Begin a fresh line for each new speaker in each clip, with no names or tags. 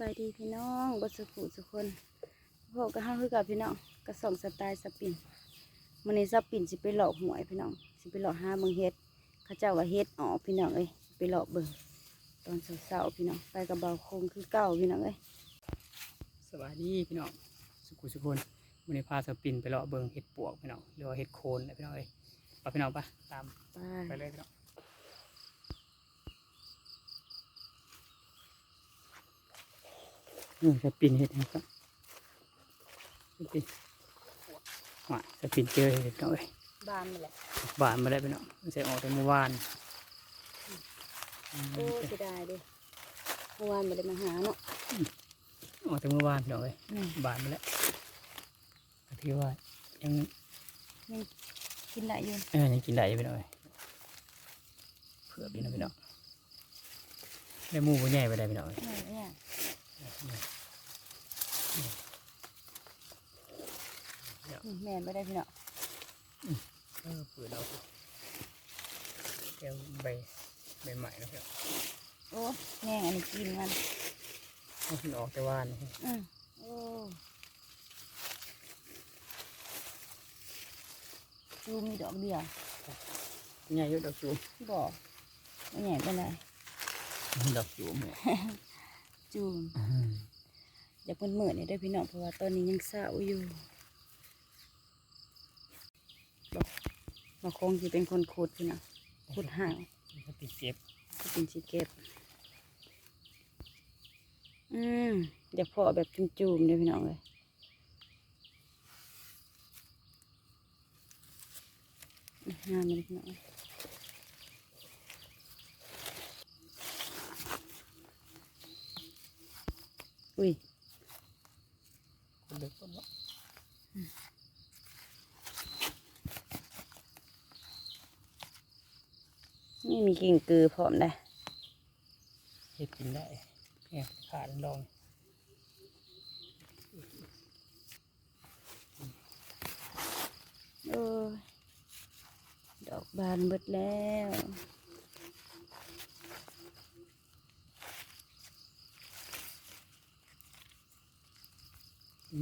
บายดีพี่น้องบสุขุสุกคนพวกก็ห้าคือกับพี่น้องกระส่องสไตล์สปินมันนี้สปินสิไปหลอกหวยพี่น้องสิไปหลอกห้าเบิงเฮ็ดเข้าเจ้าว่าเฮ็ดออกพี่น้องเอ้ยไปหลอกเบิ่งตอนเช้าๆพี่น้องไปกับเบาคงคือเก่าพี่น้องเอ้ย
สวัสดีพี่น้องสุขุสุคนวันนี้พาสปินไปเลาะเบิงเห็ดปวกพี่น้องหรือว่าเห็ดโคนนะพี่น้องเอ้ยไปพี่น้องปะตาม
ไป
ไปเลยพี่น้อง นี่สปินเห็ดนะครับสปินว่าสปินเจอเห็ดพี่น้องเอ้ย
บ้านนี่แหละ
บานมาได้พี่น้องมันใส่ออกแต่เมื่อวาน
โอ้เสียดายเด้เมื่อวานไม่ได้มาหาเนาะ
ออกแต่เมื่อวานพี่น้องเอ้ย
อืม
บานมาแล้วก็ถือว่ายัง
ยังกินได้อยู่
เออยังกินได้อยู่พี่น้องเอ้ยเผื่อพี่น้องพี่น้องได้หมูบ่ใหญ่ไปได้พี่น้องเอ้ย
เนี่ยอืม แม่ไม่ได้พี่เน้อง
เออเปิดเราแก้วใบใบใหม่นะครับ
โอ้แง่งอันนี้กินมัน
เอาขึ้นออกแต่ว่านะครับ
อืมโอ้ดูมีดอกเดียว
ใหญ่อยุดอกจูม
บอกไม่ใหญ่เป็นไร
ดอกจูมเนี่ย
จูมอย่าเพิ่นเหมือนนี่ได้อพี่น้องเพราะว่าตอนนี้ยังเศร้าอยู่บอกมาคงที่เป็นคนขุดพี่น้องขุดห่าง
ก็ติดเก็บ
ก็เป็นสีเก็บ อืมอย่าเพาะแบบจุ่มๆเด้อพี่น้องเลยงามเลยพี่น้อง อุ้ย
คนเด็กคนละ
นี่มีกิ่งกือพร้อมเลย
เห็ดกินได้เนี่ยขาดลอง
โอ้ยดอกบานเบิดแล้ว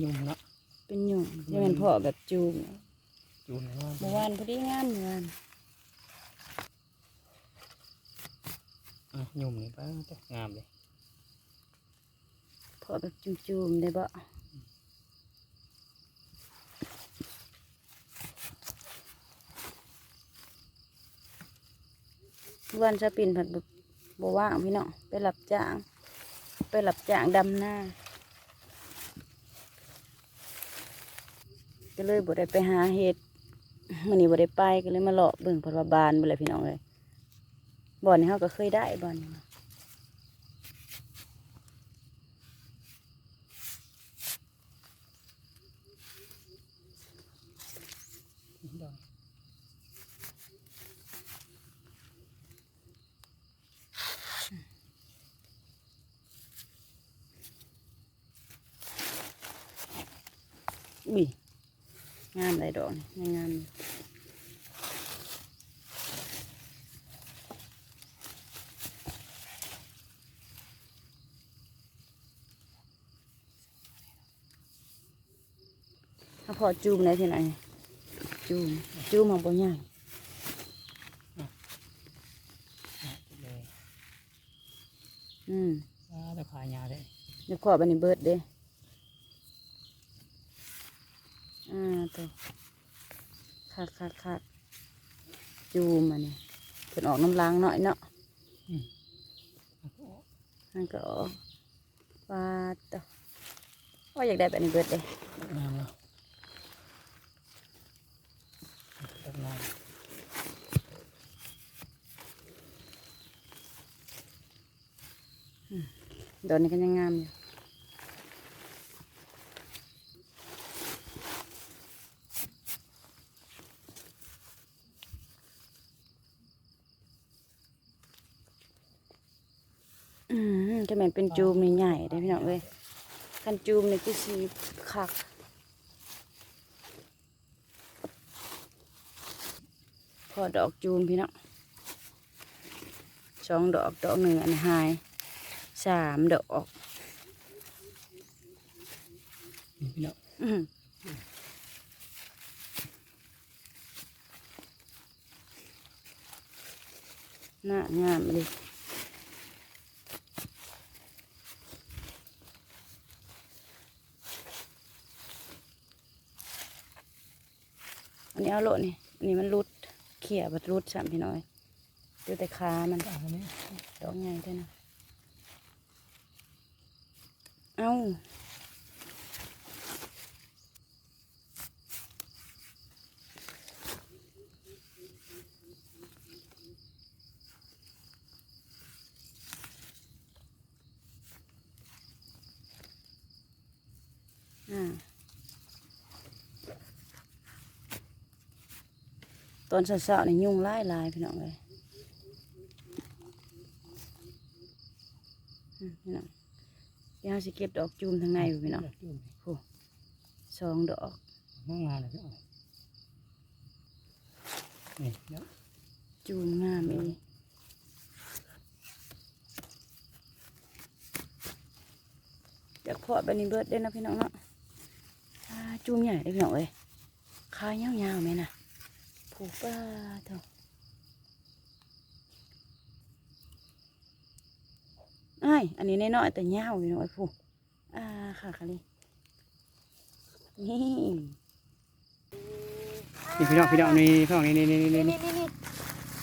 ยุ่งเนาะ
เป็นหยุ่งจะเป็นเพาะแบบจูม
จูมนะว่า
เมื่อวานพอดีงามเมื่อวาน
อะยุ่งนี่ป้าตงามเลย
เพาะแบบจุ่มๆได้บ่เมื่อวันจะปินผัดแบบบว่างพี่น้องไปหลับจ้าง ไปหลับจ้างดำหน้า ก็เลยบ่ได้ไปหาเห็ดมันนี้บ่ได้ไปก็เลยมาเลาะเบิ่งเพราะว่าบานบ่เลยพี่น้องเลยบ่อนนี้เขาก็เคยได้บ่อนนี้
ดอก
อุ้ย งามเลยดอกนี่งามๆถ้าพอจูมได้ที่ไหนจูมจูมมาบ่ใหญ่
เลย
อืม
ว้าแต่พายาวเลย
เดี๋ยวขอบอันนี้เบิดเด้อ่า ตัวคักคักคักจูมอันนี้เพิ่นออกน้ำล้างหน่อยเนาะนั่นก็วาดต่อว่าอยากได้แบบนี้เบิดเลย
งามเนาะดอกงาม
ดอกนี้ก็ยังงามอยู่ จะเหม็นเป็นจูมนี่ใหญ่ได้พี่น้องเว้ยกันจูมในที่สีขักพอดอกจูมพี่น้องสองดอกดอกหนึ่งอันหายสามดอกพี่น้องน่างามเลย เอาโลดนี่อันนี้มันรุดเขี่ยบัดรุดสามพี่น้อยดูแต่ขามัน
อันนี้
ดอกใหญ่ด้วยนะเอ้าอ่า ตอนเช้าๆนี่ยุงไล่ลายๆพี่น้องเลยอืมพี่น้องเดี๋ยวเราสิเก็บดอกจูมทางในอยู่พี่น้องสองดอก
น้องงานเลยพี่น้องนี่เดี๋ยว
จูมงามอีอยากเพาะแบบนี้เบิดได้นะพี่น้องเนาะอ่าจูมใหญ่เลยพี่น้องเอ้ยขายาวๆไหมนะ ผูกป้าเถอะอ้ายอันนี้น้อยๆแต่ยาวพี่น้องเอ้ยผูกอ่าค่ะค่ะนี่นี่
นี่พี่น้องพี่น้องนี่พี่น้องนี่นี่นี่นี่นี่
นี่นี่นี่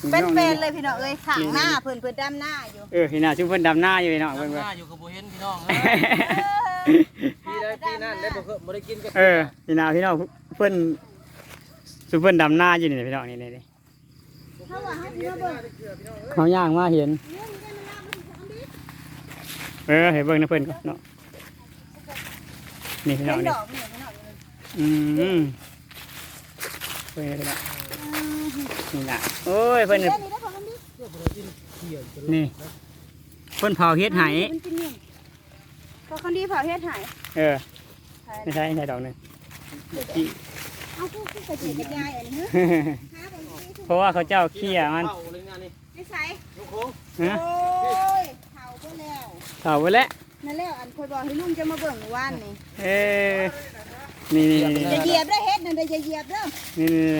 พี่
เป็น
อง
เป็นเลยพี่น้องเอ้ยขางหน้าเพิ่นเพิ่นดำหน้าอยู่
เออพี่น้าชุบเพิ่นดำหน้าอยู่พี่น้องเพิ่น
ห
เพิ่น
น้าอยู่กับโบเห็นพี่น้องฮะปีใดปีนั้นได้บ่เคยบ่ได้กินกับ
เออพี่น้าพี่น้องเพิ่น ชุบเพิ่นดำหน้าอยู่นี่พี่น้องนี่นี่นี่
เขาว่าเขาเนื้อเบิ่ง
เขาย่างมาเห็น เออให้เบิ่งนะเพิ่นก่อนเนาะนี่พี่น้อง
เป็น
นี่
ดอกพี่น้องพี่น้อง
อืมเพิ่นพี่น้องนี่น่ะโอ้ยเพิ่น
เดี๋
นี่
ยวนี้ได้พอกันดิ
นี่เพิ่นเผาเฮ็ดไห้
มันกินนี่พอคนดีเผาเฮ็ดหาย
เออไม่ใช่ไม่ใช่ดอกหนึงที่
เอาคู่คู่กระจีกระจายอันนี้ฮะหาไปที่
เพราะว่าเขาเจ้าเขี้ยมัน
เข้าเลยงานนี่
ไม่ใส่
ลูกโค้ง
โอ้
นะ
ยเผาไปแล้ว
เผาไว้แล้ว
นั่นแล้วอันคอยบอกให้ลุงจะมาเบิ่งว่านนี่
เออนี่นี่นี่
จะ
นี่
เหยียบได้เฮ็ดนั่นได้จะเหยียบเด้อ
นี่นี่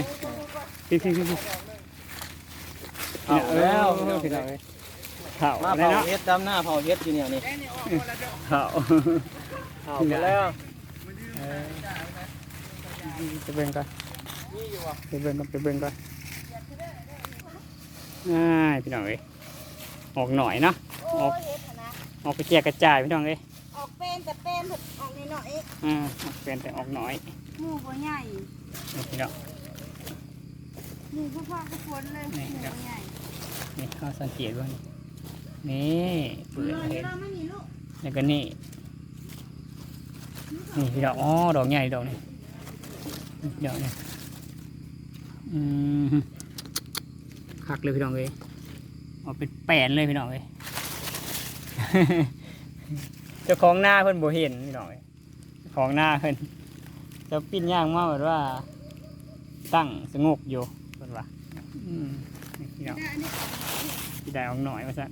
พี่พี่พี่พี่
เผาแล้ว
พี่น้องเอ้ยเผา
มา
แล้ว
เผา
เนาะ
เฮ็ดดำหน้าเผาเฮ็ดอยู่เนี่ยนี่
เผา
เผาไปแล้ว
เออ ไปเบิ่งก่อน
นี่อยู่ว่ะ
ไปเบิ่งก่อนไปเบิ่งก่อนง่ายพี่น้องเอ้ยออกหน่อยเนาะ
โอ้ยเฮ็ดหั่นนะ
ออกไปแจกกระจายพี่น้องเอ้ย
ออกเป็นแต่เป็นเพิ่นออกน้อย
อ่าออกเป็นแต่ออกหน่อย
ๆหมู่บ่ใหญ่
นี่พี่น้อง
หมู่พ่อพ่อก็พ้นเลยหมู่บ่ใหญ่
นี่เขาสังเกตว่านี่นี่เปลือก
เห็
เห็
น
ด
ไม่มีลูก
แล้วก็นี่นี่พี่ดอกอ๋อดอกใหญ่ดอกนี่ ดอกนี่อืมคักเลยพี่น้องเลยเอาเป็นแปนเลยพี่น้องเลยเจ้าของหน้าเพิ่นบ่เห็นพี่น้องเลยเจ้าของหน้าเพิ่นเจะปิ้นย่างมาแบบว่า ตั้งสงบอยู่เพิ่นว่าอืมนี่พี่น้องพี่ได้ออกหน่อยว่าซะ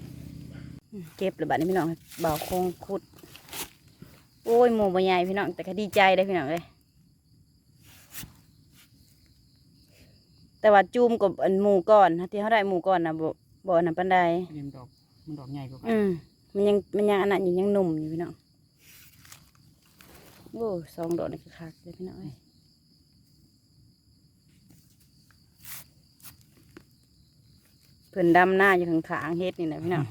เก็บเลยบัดนี้พี่น้องบ่าวโคงขุด โอ้ยหมู่บ่ใหญ่พี่น้องแต่ก็ดีใจได้อพี่น้องเลย แต่ว่าจูมกับอันหมู่ก่อนนะที่เขาได้หมู่ก่อนนะบ่บ่อันนั้นปานใด
เรียมดอกมันดอกใหญ่กว่ากัน
อืมมันยังมันยังอันนั้นอยู่ยังหนุ่มอยู่พี่น้องโอ้สองดอกนี่คือคักเลยพี่น้องเอ้ยเพิ่นดำหน้าอยู่ข้างๆเฮ็ดนี่นะพี่น้อง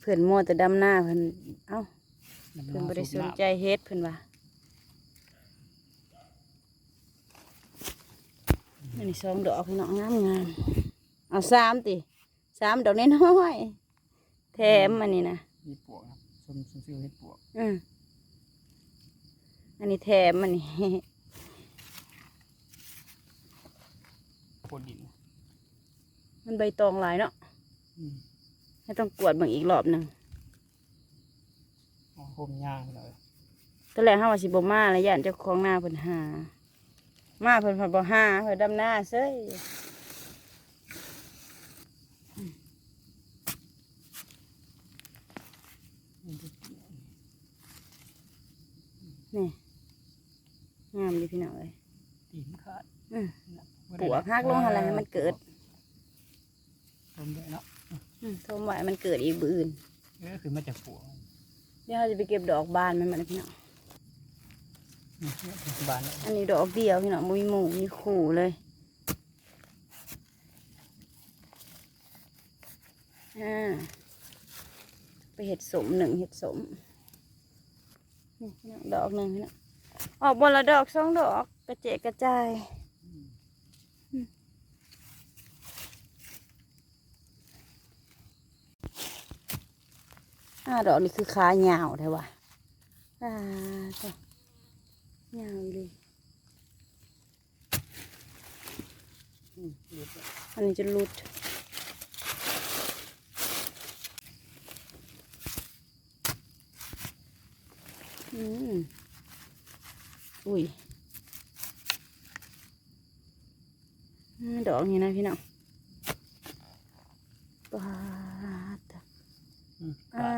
เพิ่นมัวแต่ดำหน้าเพิ่นเอ้าเพิ่นบ่ได้สนใจเฮ็ดเพิ่นว่า นนี้สองดอกพี่น้องงามงามๆเอาสามติสามดอกน้อยๆแถมอันนี้นะ
มีปวกครับชมชมซิวเห็ดปวก
อืมอันนี้แถมอันนี้
โคตรดิน
มันใบตองหลายเนาะ
อืม
ให้ต้องกวดเบิ่งอีกรอบหนึ่ง
อ๋อโคมย่างเลย
ตอนแรกห้าว่าสิบมาแล้วย่านเจ้าของหน้าเพิ่นหา มาเพิ่นเพิ่นบ่หาเพิ่นดำหน้าเซ้ยนี่งามดีพี่น้องเอ้ย
ตีนขาด
อืมปวกหักลงหั่นล่ะให้มันเกิด
ต้มด้วยเนาะ
อืมโทมไว้มันเกิดอีกบืออื่น
เออคือมาจากปวก
เดี๋ยวเราจะไปเก็บดอกบานมันมาเลยพี่น้อง
นี่เนี่ยถึง บาน
อันนี้ดอกเดียวพี่น้องมีหมูมีขู่เลยไปเห็ดสมหนึ่งเห็ดสมนี่พี่น้องดอกหนึ่งพี่น้องออกบนละดอกสองดอกกระเจกกระจายอ่าดอกนี่คือขายาวใช่ปะอ่าจ้ะ ยาวเล
ย
อันนี้จะหลุดอืมอุ้ยอืมดอกนี้นะพี่น้องปาด
อืม
อ่า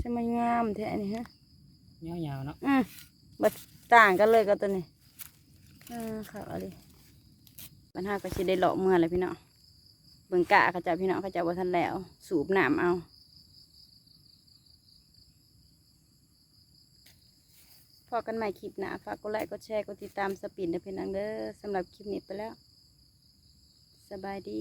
จะมันงามแท้นี่ฮะ
ยาวๆเนาะ
อืมบัด ต่างกันเลยกับตัวนี้อ่าค่ะเอะไรปัญหาก็สิได้เลาะเมื่อเลยพี่น้องเบิ่งกะเขาเจะพี่น้องเขาเจะว่าทันแล้ว สูบน้ำเอาพอกันใหม่คลิปหน้าฝากกดไลค์กดแชร์กดติดตามสปินเด้อพี่น้องเด้อสำหรับคลิปนี้ไปแล้ว สบายดี